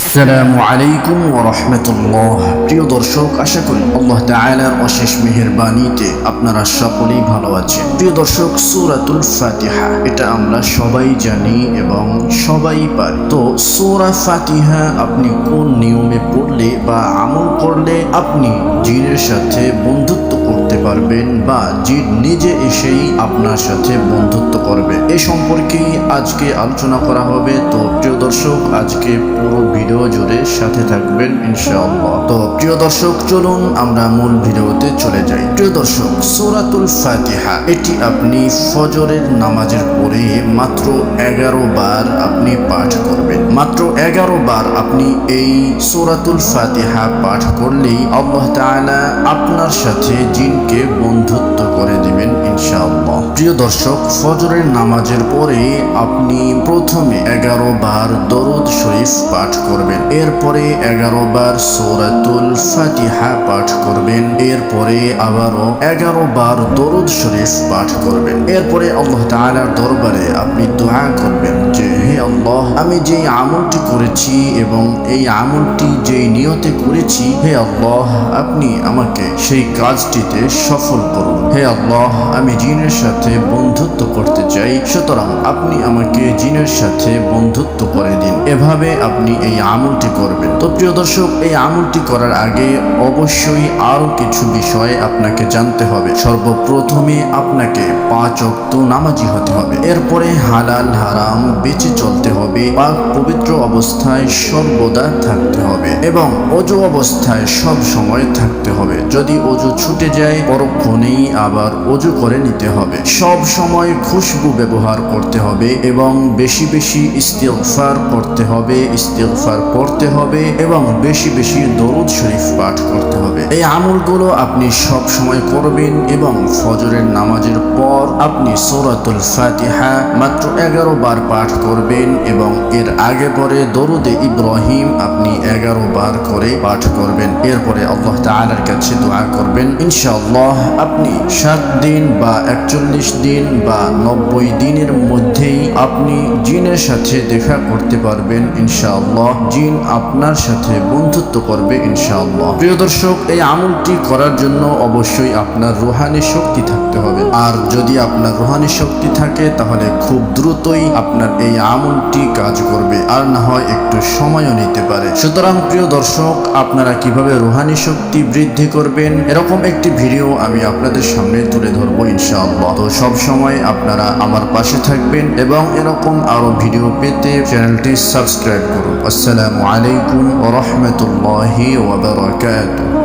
আসসালামু আলাইকুম রাহমাতুল্লাহ। প্রিয় দর্শক, আশা করি আল্লাহ তাআলার অশেষ মেহেরবানিতে আপনারা সকলেই ভালো আছেন। প্রিয় দর্শক, সূরাতুল ফাতিহা, এটা আমরা সবাই জানি এবং সবাই পারি। তো সূরা ফাতিহা আপনি কোন নিয়মে পড়লে বা আমল করলে আপনি জিনের সাথে বন্ধুত্ব করতে পারবেন বা জিন নিজে এসেই আপনার সাথে বন্ধুত্ব করবে। এ সম্পর্কেই আজকে আলোচনা করা হবে। তো প্রিয় দর্শক, আজকে পুরো ভিডিও জুড়ে সাথে থাকবেন ইনশাআল্লাহ। তো প্রিয় দর্শক, চলুন আমরা মূল ভিডিওতে চলে যাই। প্রিয় দর্শক, সূরাতুল ফাতিহা, এটি আপনি ফজরের নামাজের পরে মাত্র এগারো বার আপনি পাঠ করবেন। মাত্র এগারো বার আপনি এই সূরাতুল ফাতিহা পাঠ করলেই আল্লাহ তাআলা আপনার সাথে জিনকে বন্ধুত্ব করে দিবেন ইনশাআল্লাহ। প্রিয় দর্শক, ফজরের নামাজের পরে আপনি প্রথমে এগারো বার দরুদ শরীফ পাঠ করবেন। এরপরে এগারো বার সূরাতুল ফাতিহা পাঠ করবেন। এরপরে আবারও এগারো বার দরুদ শরীফ পাঠ করবেন। এরপরে আল্লাহ তাআলার দরবারে আপনি দোয়া করবেন যে, হে আল্লাহ, আমি যে আমলটি করেছি এবং এই আমলটি যেই নিয়তে করেছি, হে আল্লাহ, আপনি আমাকে সেই কাজটিতে সফল করুন। হে আল্লাহ, আমি জিনের সাথে বন্ধুত্ব করতে চাই, সুতরাং আপনি আমাকে জিনের সাথে বন্ধুত্ব করে দিন। এভাবে আপনি এই আমলটি করবেন। তো প্রিয় দর্শক, এই আমলটি করার আগে অবশ্যই আরও কিছু বিষয়ে আপনাকে জানতে হবে। সর্বপ্রথমে আপনাকে পাঁচ অক্ত নামাজি হতে হবে। এরপরে হালাল, হারাম বেঁচে চলতে হবে। বা পবিত্র অবস্থায় সর্বদা থাকতে হবে এবং অজু অবস্থায় সব সময় থাকতে হবে। যদি অজু ছুটে যায়, পরক্ষণেই আবার অজু করে নিতে হবে। সব সময় খুশবু ব্যবহার করতে হবে এবং বেশি বেশি ইস্তেগফার করতে হবে, ইস্তেগফার পড়তে হবে এবং বেশি বেশি দরুদ শরীফ পাঠ করতে হবে। এই আমলগুলো আপনি সব সময় করবেন এবং ফজরের নামাজের পর আপনি সূরাতুল ফাতিহা মাত্র এগারো বার পাঠ করবেন এবং এর আগে পরে দরুদে ইব্রাহিম আপনি এগারো বার করে পাঠ করবেন। এরপরে আল্লাহ তাআলার কাছে দোয়া করবেন, ইনশাআল্লাহ আপনি সাত দিন বা একচল্লিশ দিন বা নব্বই দিনের মধ্যেই আপনি জিনের সাথে দেখা করতে পারবেন, ইনশাআল্লাহ। জিন আপনার সাথে বন্ধুত্ব করবে, ইনশাআল্লাহ। প্রিয় দর্শক, এই আমলটি করার জন্য অবশ্যই আপনার রুহানি শক্তি থাকতে হবে। আর যদি আপনার রুহানি শক্তি থাকে, তাহলে খুব দ্রুতই আপনার এই আমলটি কাজ করবে, আর না হয় একটু সময়ও নিতে পারে। সুতরাং, প্রিয় দর্শক, আপনারা কীভাবে রুহানি শক্তি বৃদ্ধি করবেন, এরকম একটি ভিডিও আমি আপনাদের সামনে তুলে ধরবো, ইনশাআল্লাহ। তো সব সময় আপনারা আমার পাশে থাকবেন এবং এরকম আরও ভিডিও পেতে চ্যানেলটি সাবস্ক্রাইব করুন। আসসালামু আলাইকুম ওয়া রাহমাতুল্লাহি ওয়া বারাকাতুহু।